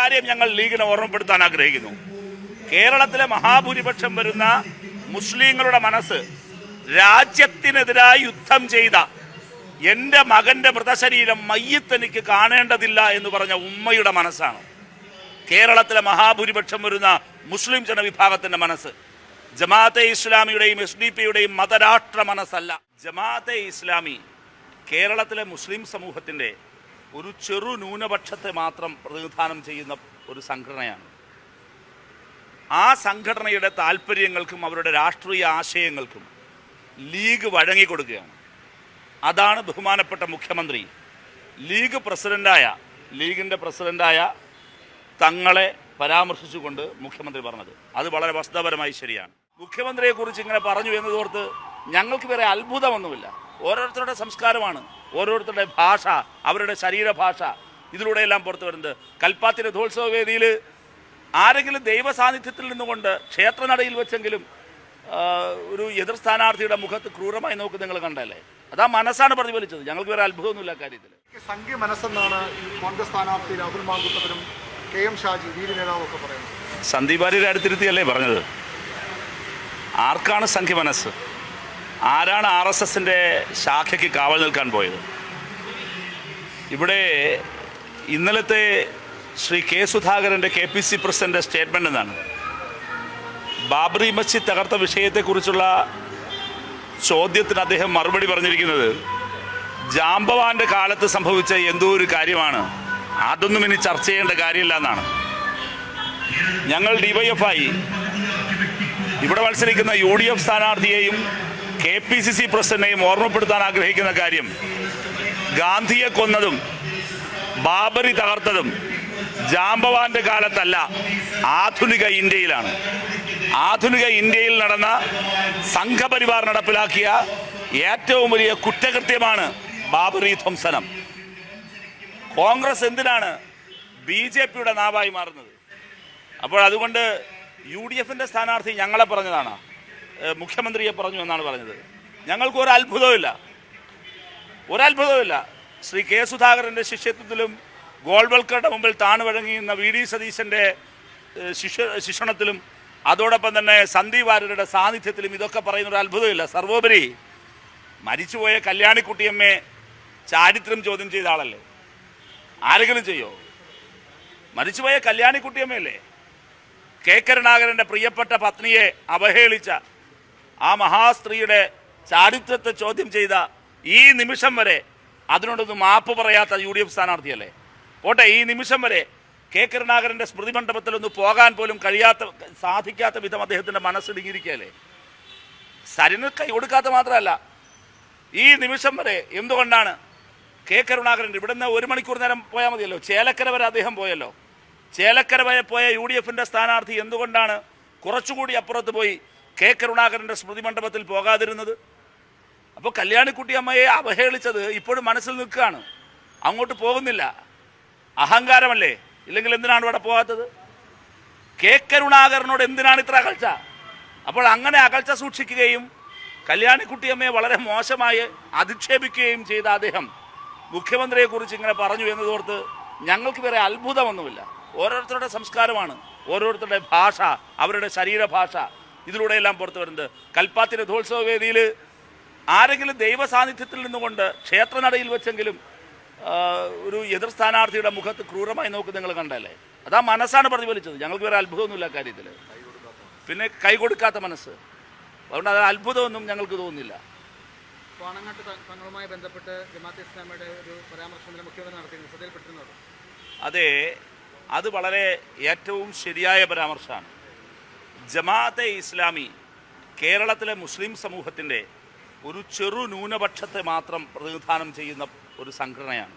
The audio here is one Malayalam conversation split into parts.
കാര്യം ഞങ്ങൾ ലീഗിനെ ഓർമ്മപ്പെടുത്താൻ ആഗ്രഹിക്കുന്നു. കേരളത്തിലെ മഹാഭൂരിപക്ഷം വരുന്ന മുസ്ലിങ്ങളുടെ മനസ്സ് രാജ്യത്തിനെതിരായി യുദ്ധം ചെയ്ത എന്റെ മകന്റെ മൃതശരീരം മയ്യത്തെനിക്ക് കാണേണ്ടതില്ല എന്ന് പറഞ്ഞ ഉമ്മയുടെ മനസ്സാണ്. കേരളത്തിലെ മഹാഭൂരിപക്ഷം വരുന്ന മുസ്ലിം ജനവിഭാഗത്തിന്റെ മനസ്സ്. ജമാഅത്തെ ഇസ്ലാമിയുടെയും എസ് ഡി പിയുടെയും മതരാഷ്ട്ര മനസ്സല്ല. ജമാഅത്തെ ഇസ്ലാമി കേരളത്തിലെ മുസ്ലിം സമൂഹത്തിന്റെ ഒരു ചെറു ന്യൂനപക്ഷത്തെ മാത്രം പ്രതിനിധാനം ചെയ്യുന്ന ഒരു സംഘടനയാണ്. ആ സംഘടനയുടെ താല്പര്യങ്ങൾക്കും അവരുടെ രാഷ്ട്രീയ ആശയങ്ങൾക്കും ലീഗ് വഴങ്ങിക്കൊടുക്കുകയാണ്. അതാണ് ബഹുമാനപ്പെട്ട മുഖ്യമന്ത്രി. ലീഗ് പ്രസിഡന്റായ ലീഗിന്റെ പ്രസിഡന്റായ തങ്ങളെ പരാമർശിച്ചുകൊണ്ട് മുഖ്യമന്ത്രി പറഞ്ഞത്. അത് വളരെ വസ്തുതാപരമായി ശരിയാണ്. മുഖ്യമന്ത്രിയെക്കുറിച്ച് ഇങ്ങനെ പറഞ്ഞു എന്നതോർത്ത് ഞങ്ങൾക്ക് വേറെ അത്ഭുതമൊന്നുമില്ല. ഓരോരുത്തരുടെ സംസ്കാരമാണ്. ഓരോരുത്തരുടെ ഭാഷ അവരുടെ ശരീരഭാഷ. ഇതിലൂടെയെല്ലാം പുറത്തു വരുന്നത്. കൽപ്പാത്തി രഥോത്സവ വേദിയിൽ ആരെങ്കിലും ദൈവ സാന്നിധ്യത്തിൽ നിന്നുകൊണ്ട് ക്ഷേത്രനടയിൽ വെച്ചെങ്കിലും ഒരു എതിർ സ്ഥാനാർത്ഥിയുടെ മുഖത്ത് ക്രൂരമായി നോക്കി നിങ്ങൾ കണ്ടല്ലേ? അതാ മനസ്സാണ് പ്രതിഫലിച്ചത്. ഞങ്ങൾക്ക് വേറെ അത്ഭുതമൊന്നുമില്ല കാര്യത്തിൽ. സംഖ്യ മനസ്സെന്നാണ് ഈ കോൺഗ്രസ് സ്ഥാനാർത്ഥി രാഹുൽ മാങ്കുത്തവരും കെ എം ഷാജി വീരി നേതാവൊക്കെ പറയുന്നത്. സന്ദീപ് അടുത്തിരുത്തിയല്ലേ പറഞ്ഞത്? ആർക്കാണ് സംഖ്യ മനസ്സ്? ആരാണ് ആർ എസ് എസിന്റെ ശാഖയ്ക്ക് കാവൽ നിൽക്കാൻ പോയത്? ഇവിടെ ഇന്നലത്തെ ശ്രീ കെ സുധാകരന്റെ കെ പി സി പ്രസിഡന്റെ സ്റ്റേറ്റ്മെന്റ് എന്നാണ് ബാബറി മസ്ജിദ് തകർത്ത വിഷയത്തെക്കുറിച്ചുള്ള ചോദ്യത്തിന് അദ്ദേഹം മറുപടി പറഞ്ഞിരിക്കുന്നത് ജാംബവാന്റെ കാലത്ത് സംഭവിച്ച എന്തോ ഒരു കാര്യമാണ്? അതൊന്നും ഇനി ചർച്ച ചെയ്യേണ്ട കാര്യമില്ല എന്നാണ്. ഞങ്ങൾ ഡിവൈഎഫായി ഇവിടെ മത്സരിക്കുന്ന യു ഡി എഫ് സ്ഥാനാർത്ഥിയെയും കെ പി സി സി പ്രസിഡന്റിനെയും ഓർമ്മപ്പെടുത്താൻ ആഗ്രഹിക്കുന്ന കാര്യം ഗാന്ധിയെ കൊന്നതും ബാബറി തകർത്തതും ജാംബവാന്റെ കാലത്തല്ല ആധുനിക ഇന്ത്യയിലാണ്. ആധുനിക ഇന്ത്യയിൽ നടന്ന സംഘപരിവാർ നടപ്പിലാക്കിയ ഏറ്റവും വലിയ കുറ്റകൃത്യമാണ് ബാബറി ധ്വംസനം. കോൺഗ്രസ് എന്തിനാണ് ബി ജെ പിയുടെ നാവായി മാറുന്നത്? അപ്പോൾ അതുകൊണ്ട് യു ഡി എഫിന്റെ സ്ഥാനാർത്ഥി ഞങ്ങളെ പറഞ്ഞതാണ്. മുഖ്യമന്ത്രിയെ പറഞ്ഞു എന്നാണ് പറഞ്ഞത്. ഞങ്ങൾക്ക് ഒരു അത്ഭുതവുമില്ല. ഒരത്ഭുതവുമില്ല ശ്രീ കെ സുധാകരന്റെ ശിഷ്യത്വത്തിലും ഗോൾവൽക്കറുടെ മുമ്പിൽ താണു വഴങ്ങിയുന്ന വി ഡി സതീശന്റെ ശിഷ്യ ശിക്ഷണത്തിലും അതോടൊപ്പം തന്നെ സന്ദീപ് വാര്യരുടെ സാന്നിധ്യത്തിലും ഇതൊക്കെ പറയുന്ന ഒരു അത്ഭുതമില്ല സർവോപരി മരിച്ചുപോയ കല്യാണിക്കുട്ടിയമ്മയെ ചാരിത്രം ചോദ്യം ചെയ്ത ആളല്ലേ? ആരെങ്കിലും ചെയ്യോ? മരിച്ചുപോയ കല്യാണിക്കുട്ടിയമ്മയല്ലേ? കെ കരുണാകരന്റെ പ്രിയപ്പെട്ട പത്നിയെ അവഹേളിച്ച ആ മഹാസ്ത്രീയുടെ ചാരിത്രത്തെ ചോദ്യം ചെയ്ത ഈ നിമിഷം വരെ അതിനോടൊന്നും മാപ്പ് പറയാത്ത യു ഡി എഫ് സ്ഥാനാർത്ഥിയല്ലേ? പോട്ടെ ഈ നിമിഷം വരെ കെ കരുണാകരന്റെ സ്മൃതി മണ്ഡപത്തിൽ ഒന്ന് പോകാൻ പോലും കഴിയാത്ത സാധിക്കാത്ത വിധം അദ്ദേഹത്തിന്റെ മനസ്സിടുങ്ങിയിരിക്കുകയല്ലേ സരിന് കൈ കൊടുക്കാത്ത മാത്രമല്ല ഈ നിമിഷം വരെ എന്തുകൊണ്ടാണ് കെ കരുണാകരൻ ഇവിടുന്ന് ഒരു മണിക്കൂർ നേരം പോയാൽ മതിയല്ലോ? ചേലക്കര വരെ അദ്ദേഹം പോയല്ലോ? ചേലക്കര വരെ പോയ യു ഡി എഫിന്റെ സ്ഥാനാർത്ഥി എന്തുകൊണ്ടാണ് കുറച്ചുകൂടി അപ്പുറത്ത് പോയി കെ കരുണാകരന്റെ സ്മൃതി മണ്ഡപത്തിൽ പോകാതിരുന്നത്. അപ്പോൾ കല്യാണിക്കുട്ടി അമ്മയെ അവഹേളിച്ചത് ഇപ്പോഴും മനസ്സിൽ നിൽക്കുകയാണ്. അങ്ങോട്ട് പോകുന്നില്ല. അഹങ്കാരമല്ലേ? ഇല്ലെങ്കിൽ എന്തിനാണ് ഇവിടെ പോകാത്തത്? കെ കരുണാകരനോട് എന്തിനാണ് ഇത്ര അകൽച്ച? അപ്പോൾ അങ്ങനെ അകൽച്ച സൂക്ഷിക്കുകയും കല്യാണിക്കുട്ടിയമ്മയെ വളരെ മോശമായി അധിക്ഷേപിക്കുകയും ചെയ്ത അദ്ദേഹം മുഖ്യമന്ത്രിയെക്കുറിച്ച് ഇങ്ങനെ പറഞ്ഞു എന്നതോർത്ത് ഞങ്ങൾക്ക് വേറെ അത്ഭുതമൊന്നുമില്ല. ഓരോരുത്തരുടെ സംസ്കാരമാണ് ഓരോരുത്തരുടെ ഭാഷ അവരുടെ ശരീരഭാഷ ഇതിലൂടെയെല്ലാം പുറത്തു വരുന്നത്. കൽപ്പാത്തി രഥോത്സവ വേദിയിൽ ആരെങ്കിലും ദൈവ സാന്നിധ്യത്തിൽ നിന്നുകൊണ്ട് ക്ഷേത്രനടയിൽ വെച്ചെങ്കിലും ഒരു എതിർ സ്ഥാനാർത്ഥിയുടെ മുഖത്ത് ക്രൂരമായി നോക്കി നിങ്ങൾ കണ്ടല്ലേ അതാ മനസ്സാണ് പ്രതിഫലിച്ചത്. ഞങ്ങൾക്ക് വേറെ അത്ഭുതമൊന്നുമില്ല കാര്യത്തിൽ പിന്നെ കൈ കൊടുക്കാത്ത മനസ്സ്. അതുകൊണ്ട് അത് അത്ഭുതമൊന്നും ഞങ്ങൾക്ക് തോന്നുന്നില്ല. പാണങ്ങാട്ട് ത- തങ്ങളുമായി ബന്ധപ്പെട്ട് ജമാഅത്തെ ഇസ്ലാമിയുടെ ഒരു പരാമർശം ഇന്നലെ മുഖ്യമന്ത്രി നടത്തിയിരുന്നു. ശ്രദ്ധയിൽപ്പെട്ടിരുന്നത് അതെ അത് വളരെ ഏറ്റവും ശരിയായ പരാമർശമാണ്. ജമാഅത്തെ ഇസ്ലാമി കേരളത്തിലെ മുസ്ലിം സമൂഹത്തിന്റെ ഒരു ചെറു ന്യൂനപക്ഷത്തെ മാത്രം പ്രതിനിധാനം ചെയ്യുന്ന ഒരു സംഘടനയാണ്.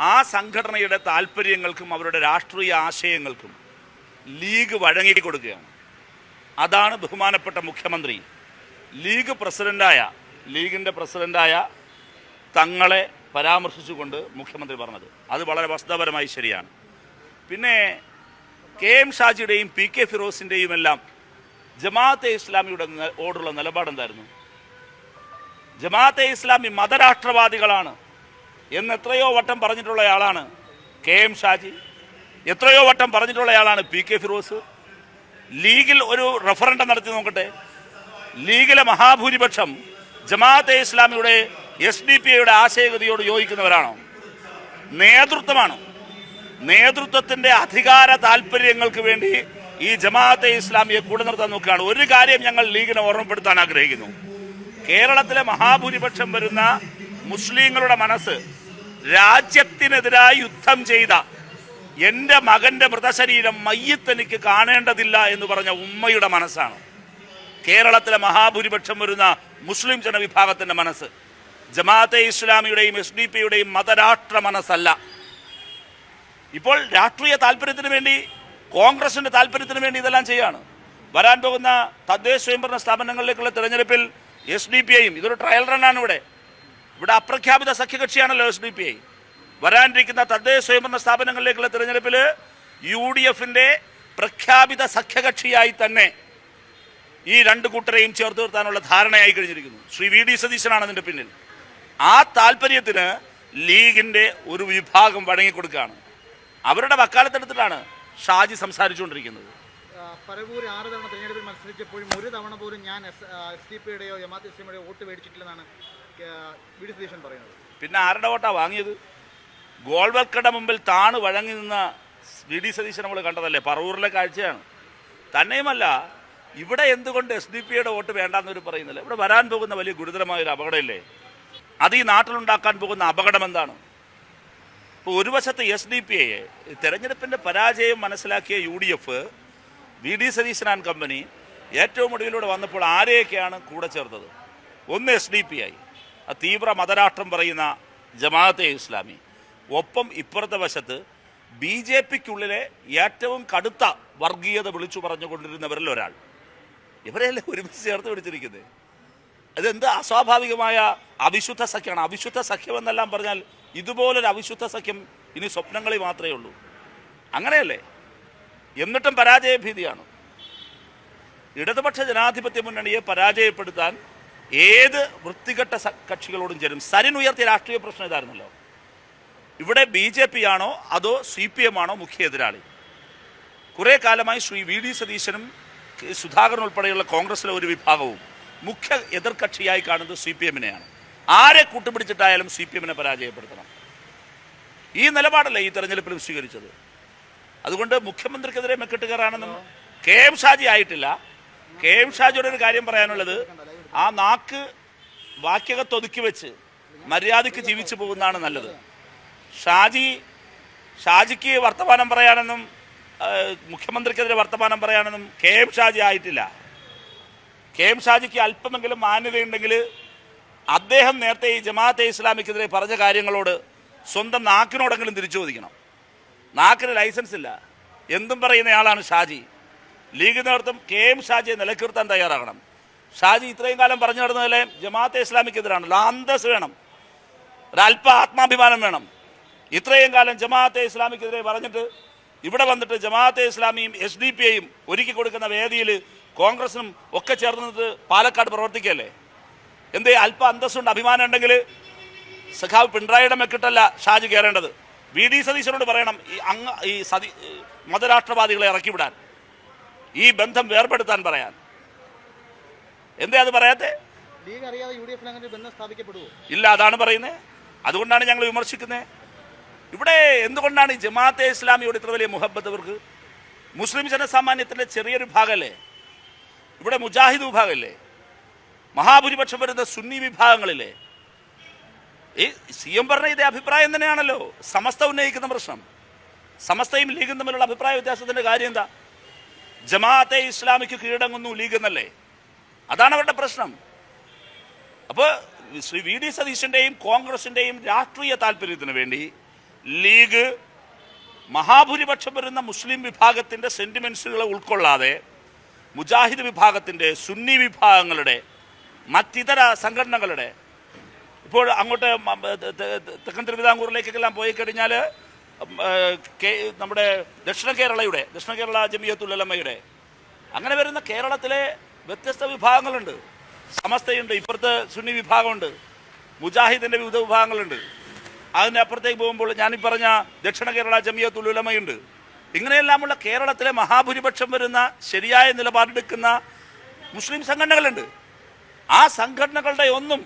ആ സംഘടനയുടെ താല്പര്യങ്ങൾക്കും അവരുടെ രാഷ്ട്രീയ ആശയങ്ങൾക്കും ലീഗ് വഴങ്ങിക്കൊടുക്കുകയാണ്. അതാണ് ബഹുമാനപ്പെട്ട മുഖ്യമന്ത്രി. ലീഗ് പ്രസിഡന്റായ ലീഗിന്റെ പ്രസിഡന്റായ തങ്ങളെ പരാമർശിച്ചുകൊണ്ട് മുഖ്യമന്ത്രി പറഞ്ഞത്. അത് വളരെ വസ്തുതാപരമായി ശരിയാണ്. പിന്നെ കെ എം ഷാജിയുടെയും പി കെ ഫിറോസിന്റെയും എല്ലാം ജമാഅത്തെ ഇസ്ലാമിയുടെ ഓടുള്ള നിലപാടെന്തായിരുന്നു? ജമാഅത്തെ ഇസ്ലാമി മതരാഷ്ട്രവാദികളാണ് എന്ന് എത്രയോ വട്ടം പറഞ്ഞിട്ടുള്ള ആളാണ് കെ എം ഷാജി എത്രയോ വട്ടം പറഞ്ഞിട്ടുള്ള ആളാണ് പി കെ ഫിറോസ്. ലീഗിൽ ഒരു റഫറൻഡം നടത്തി നോക്കട്ടെ. ലീഗിലെ മഹാഭൂരിപക്ഷം ജമാഅത്തെ ഇസ്ലാമിയുടെ എസ് ഡി പി ഐയുടെ ആശയഗതിയോട് യോജിക്കുന്നവരാണോ? നേതൃത്വമാണ്? നേതൃത്വത്തിന്റെ അധികാര താല്പര്യങ്ങൾക്ക് വേണ്ടി ഈ ജമാഅത്തെ ഇസ്ലാമിയെ കൂടെ നിർത്താൻ നോക്കുകയാണ്. ഒരു കാര്യം ഞങ്ങൾ ലീഗിനെ ഓർമ്മപ്പെടുത്താൻ ആഗ്രഹിക്കുന്നു. കേരളത്തിലെ മഹാഭൂരിപക്ഷം വരുന്ന മുസ്ലിങ്ങളുടെ മനസ്സ് രാജ്യത്തിനെതിരായി യുദ്ധം ചെയ്ത എന്റെ മകന്റെ മൃതശരീരം മയ്യത്തെനിക്ക് കാണേണ്ടതില്ല എന്ന് പറഞ്ഞ ഉമ്മയുടെ മനസ്സാണ്. കേരളത്തിലെ മഹാഭൂരിപക്ഷം വരുന്ന മുസ്ലിം ജനവിഭാഗത്തിന്റെ മനസ്സ് ജമാഅത്തെ ഇസ്ലാമിയുടെയും എസ് ഡി പിയുടെയും മതരാഷ്ട്ര മനസ്സല്ല. ഇപ്പോൾ രാഷ്ട്രീയ താല്പര്യത്തിന് വേണ്ടി കോൺഗ്രസിന്റെ താല്പര്യത്തിന് വേണ്ടി ഇതെല്ലാം ചെയ്യാണ്. വരാൻ പോകുന്ന തദ്ദേശ സ്വയംഭരണ സ്ഥാപനങ്ങളിലേക്കുള്ള തെരഞ്ഞെടുപ്പിൽ എസ് ഡി പി ഐയും ഇതൊരു ട്രയൽ റണ്ണാണ് ഇവിടെ. ഇവിടെ അപ്രഖ്യാപിത സഖ്യകക്ഷിയാണല്ലോ എസ് ഡി പി ഐ വരാനിരിക്കുന്ന തദ്ദേശ സ്വയംഭരണ സ്ഥാപനങ്ങളിലേക്കുള്ള തെരഞ്ഞെടുപ്പിൽ യു ഡി എഫിന്റെ പ്രഖ്യാപിത സഖ്യകക്ഷിയായി തന്നെ ഈ രണ്ട് കൂട്ടരെയും ചേർത്ത് നിർത്താനുള്ള ധാരണയായി കഴിഞ്ഞിരിക്കുന്നു. ശ്രീ വി ഡി സതീശനാണ് അതിന്റെ പിന്നിൽ. ആ താല്പര്യത്തിന് ലീഗിന്റെ ഒരു വിഭാഗം വഴങ്ങിക്കൊടുക്കുകയാണ്. അവരുടെ വക്കാലത്തെടുത്തിട്ടാണ് ഷാജി സംസാരിച്ചുകൊണ്ടിരിക്കുന്നത്. ആ, പരവൂർ ആറ് തവണ തെരഞ്ഞെടുപ്പിൽ മത്സരിച്ചപ്പോഴും ഒരു തവണ പോലും ഞാൻ എസ് എസ് ഡി പിയുടെയോ ജമാഅത്ത് ഇസ്ലാമിയുടെയോ വോട്ട് മേടിച്ചിട്ടില്ലെന്നാണ് ആ, വി ഡി സതീശൻ പറയുന്നത്. പിന്നെ ആരുടെ വോട്ടാ വാങ്ങിയത്? ഗോൾവൽക്കയുടെ മുമ്പിൽ താണ് വഴങ്ങി നിന്ന വി ഡി സതീശൻ നമ്മൾ കണ്ടതല്ലേ? പറവൂരിലെ കാഴ്ചയാണ്. തന്നെയുമല്ല ഇവിടെ എന്തുകൊണ്ട് എസ് ഡി പിയുടെ വോട്ട് വേണ്ടെന്നവർ പറയുന്നില്ല? ഇവിടെ വരാൻ പോകുന്ന വലിയ ഗുരുതരമായ ഒരു അപകടമില്ലേ? അത് ഈ നാട്ടിലുണ്ടാക്കാൻ പോകുന്ന അപകടം എന്താണ്? ഇപ്പോൾ ഒരു വശത്ത് എസ് ഡി പി ഐയെ തെരഞ്ഞെടുപ്പിന്റെ പരാജയം മനസ്സിലാക്കിയ U D F V D Satheesan and company ഏറ്റവും ഒടുവിലൂടെ വന്നപ്പോൾ ആരെയൊക്കെയാണ് കൂടെ ചേർത്തത്? ഒന്ന് എസ് ഡി പി ഐ ആ തീവ്ര മതരാഷ്ട്രം പറയുന്ന ജമാഅത്തെ ഇസ്ലാമി. ഒപ്പം ഇപ്പുറത്തെ വശത്ത് ബി ജെ പിക്കുള്ളിലെ ഏറ്റവും കടുത്ത വർഗീയത വിളിച്ചു പറഞ്ഞുകൊണ്ടിരുന്നവരിൽ ഒരാൾ. ഇവരെയല്ലേ ഒരുമിച്ച് ചേർത്ത് പിടിച്ചിരിക്കുന്നത്? അതെന്ത് അസ്വാഭാവികമായ അവിശുദ്ധ സഖ്യമാണ്. അവിശുദ്ധ സഖ്യമെന്നെല്ലാം പറഞ്ഞാൽ ഇതുപോലൊരു അവിശുദ്ധ സഖ്യം ഇനി സ്വപ്നങ്ങളിൽ മാത്രമേ ഉള്ളൂ. അങ്ങനെയല്ലേ? എന്നിട്ടും പരാജയഭീതിയാണ്. ഇടതുപക്ഷ ജനാധിപത്യ മുന്നണിയെ പരാജയപ്പെടുത്താൻ ഏത് വൃത്തികെട്ട കക്ഷികളോടും ചേരും? സരിൻ ഉയർത്തിയ രാഷ്ട്രീയ പ്രശ്നം ഇതായിരുന്നല്ലോ. ഇവിടെ ബി ജെ പി ആണോ അതോ സി പി എം ആണോ മുഖ്യ എതിരാളി? കുറേ കാലമായി ശ്രീ വി ഡി സതീശനും. സുധാകരൻ ഉൾപ്പെടെയുള്ള കോൺഗ്രസിലെ ഒരു വിഭാഗവും മുഖ്യ എതിർകക്ഷിയായി കാണുന്നത് സി പി എമ്മിനെയാണ്. ആരെ കൂട്ടുപിടിച്ചിട്ടായാലും സി പി എമ്മിനെ പരാജയപ്പെടുത്തണം. ഈ നിലപാടല്ലേ ഈ തെരഞ്ഞെടുപ്പിലും സ്വീകരിച്ചത്? അതുകൊണ്ട് മുഖ്യമന്ത്രിക്കെതിരെ മെക്കിട്ട് കയറാണെന്നും കെ എം ഷാജി ആയിട്ടില്ല. കെ എം ഷാജിയുടെ ഒരു കാര്യം പറയാനുള്ളത് ആ നാക്ക് വാക്യകത്തൊതുക്കി വെച്ച് മര്യാദയ്ക്ക് ജീവിച്ചു പോകുന്നതാണ് നല്ലത്. ഷാജി ഷാജിക്ക് വർത്തമാനം പറയാനെന്നും മുഖ്യമന്ത്രിക്കെതിരെ വർത്തമാനം പറയാനെന്നും കെ എം ഷാജി ആയിട്ടില്ല. കെ എം ഷാജിക്ക് അല്പമെങ്കിലും മാന്യതയുണ്ടെങ്കിൽ അദ്ദേഹം നേരത്തെ ഈ ജമാഅത്തെ ഇസ്ലാമിക്കെതിരെ പറഞ്ഞ കാര്യങ്ങളോട് സ്വന്തം നാക്കിനോടെങ്കിലും തിരിച്ചു ചോദിക്കണം. നാക്കിന് ലൈസൻസ് ഇല്ല. എന്തും പറയുന്നയാളാണ് ഷാജി. ലീഗ് നേതൃത്വം കെ എം ഷാജിയെ നിലക്കിർത്താൻ തയ്യാറാകണം. ഷാജി ഇത്രയും കാലം പറഞ്ഞു നടന്നതിലെ ജമാഅത്തെ ഇസ്ലാമിക്കെതിരാണല്ലോ ലാന്തസ് വേണം. ഒരല്പ ആത്മാഭിമാനം വേണം. ഇത്രയും കാലം ജമാഅത്തെ ഇസ്ലാമിക്കെതിരെ പറഞ്ഞിട്ട് ഇവിടെ വന്നിട്ട് ജമാഅത്തെ ഇസ്ലാമിയും എസ് ഡി പി ഐയും ഒരുക്കി കൊടുക്കുന്ന വേദിയിൽ കോൺഗ്രസിനും ഒക്കെ ചേർന്നിട്ട് പാലക്കാട് പ്രവർത്തിക്കല്ലേ എന്തേ അല്പ അന്തസ്സുണ്ട് അഭിമാനം ഉണ്ടെങ്കിൽ സഖാവ് പിണറായിയുടെ മെക്കിട്ടല്ല ഷാജി കയറേണ്ടത്. വി ഡി സതീശനോട് പറയണം ഈ അങ്ങ് ഈ സതി മതരാഷ്ട്രവാദികളെ ഇറക്കിവിടാൻ. ഈ ബന്ധം വേർപെടുത്താൻ പറയാൻ. എന്തേ അത് പറയാത്തെ? ഇല്ല അതാണ് പറയുന്നത് അതുകൊണ്ടാണ് ഞങ്ങൾ വിമർശിക്കുന്നത് ഇവിടെ എന്തുകൊണ്ടാണ് ഈ ജമാഅത്തെ ഇസ്ലാമിയോട് ഇത്ര വലിയ മുഹബത്ത് അവർക്ക്? മുസ്ലിം ജനസാമാന്യത്തിന്റെ ചെറിയൊരു ഭാഗമല്ലേ ഇവിടെ മുജാഹിദ് വിഭാഗമല്ലേ മഹാഭൂരിപക്ഷം വരുന്ന സുന്നി വിഭാഗങ്ങളിലെ ഈ സി എം പറഞ്ഞ ഇതേ അഭിപ്രായം തന്നെയാണല്ലോ. സമസ്ത ഉന്നയിക്കുന്ന പ്രശ്നം. സമസ്തയും ലീഗും തമ്മിലുള്ള അഭിപ്രായ വ്യത്യാസത്തിന്റെ കാര്യം എന്താ? ജമാഅത്തെ ഇസ്ലാമിക്ക് കീഴടങ്ങുന്നു ലീഗ് എന്നല്ലേ? അതാണ് അവരുടെ പ്രശ്നം. അപ്പോൾ ശ്രീ വി ഡി സതീശന്റെയും കോൺഗ്രസിന്റെയും രാഷ്ട്രീയ താല്പര്യത്തിന് വേണ്ടി ലീഗ് മഹാഭൂരിപക്ഷം വരുന്ന മുസ്ലിം വിഭാഗത്തിന്റെ സെന്റിമെൻസുകളെ ഉൾക്കൊള്ളാതെ മുജാഹിദ് വിഭാഗത്തിന്റെ സുന്നി വിഭാഗങ്ങളുടെ മറ്റിതര സംഘടനകളുടെ. ഇപ്പോൾ അങ്ങോട്ട് തെക്കൻ തിരുവിതാംകൂറിലേക്കെല്ലാം പോയി കഴിഞ്ഞാൽ നമ്മുടെ ദക്ഷിണ കേരളയുടെ ദക്ഷിണ കേരള ജമിയത്തുലമയുടെ അങ്ങനെ വരുന്ന കേരളത്തിലെ വ്യത്യസ്ത വിഭാഗങ്ങളുണ്ട്. സമസ്തയുണ്ട് ഇപ്പുറത്ത് സുന്നി വിഭാഗമുണ്ട് മുജാഹിദിന്റെ വിവിധ വിഭാഗങ്ങളുണ്ട്. അതിന്റെ അപ്പുറത്തേക്ക് പോകുമ്പോൾ ഞാനീ പറഞ്ഞ ദക്ഷിണ കേരള ജമിയത്തുലമയുണ്ട് ഇങ്ങനെയെല്ലാമുള്ള കേരളത്തിലെ മഹാഭൂരിപക്ഷം വരുന്ന ശരിയായ നിലപാടെടുക്കുന്ന മുസ്ലിം സംഘടനകളുണ്ട്. ആ സംഘടനകളുടെ ഒന്നും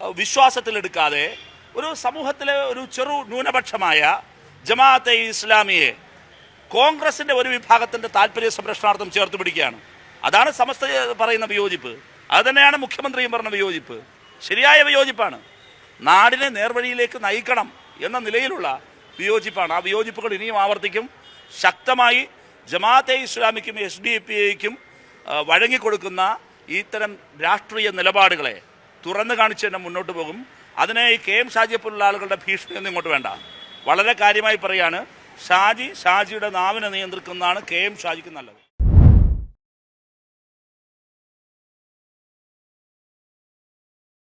വിശ്വാസത്തിലെടുക്കാതെ ഒരു സമൂഹത്തിലെ ഒരു ചെറു ന്യൂനപക്ഷമായ ജമാഅത്തെ ഇസ്ലാമിയെ കോൺഗ്രസിന്റെ ഒരു വിഭാഗത്തിന്റെ താല്പര്യ സംരക്ഷണാർത്ഥം ചേർത്ത് പിടിക്കുകയാണ്. അതാണ് സമസ്ത പറയുന്ന വിയോജിപ്പ്. അത് തന്നെയാണ് മുഖ്യമന്ത്രിയും പറഞ്ഞ വിയോജിപ്പ്. ശരിയായ വിയോജിപ്പാണ്. നാടിനെ നേർവഴിയിലേക്ക് നയിക്കണം എന്ന നിലയിലുള്ള വിയോജിപ്പാണ്. ആ വിയോജിപ്പുകൾ ഇനിയും ആവർത്തിക്കും. ശക്തമായി ജമാഅത്തെ ഇസ്ലാമിക്കും എസ് ഡി പി ഐക്കും വഴങ്ങിക്കൊടുക്കുന്ന ഇത്തരം രാഷ്ട്രീയ നിലപാടുകളെ തുറന്നു കാണിച്ച് തന്നെ മുന്നോട്ട് പോകും. അതിനെ ഈ കെ എം ഷാജിയെപ്പോലുള്ള ആളുകളുടെ ഭീഷണിയൊന്നും ഇങ്ങോട്ട് വേണ്ട. വളരെ കാര്യമായി പറയാണ് ഷാജി ഷാജിയുടെ നാവിനെ നിയന്ത്രിക്കുന്നതാണ് കെ എം ഷാജിക്ക് നല്ലത്.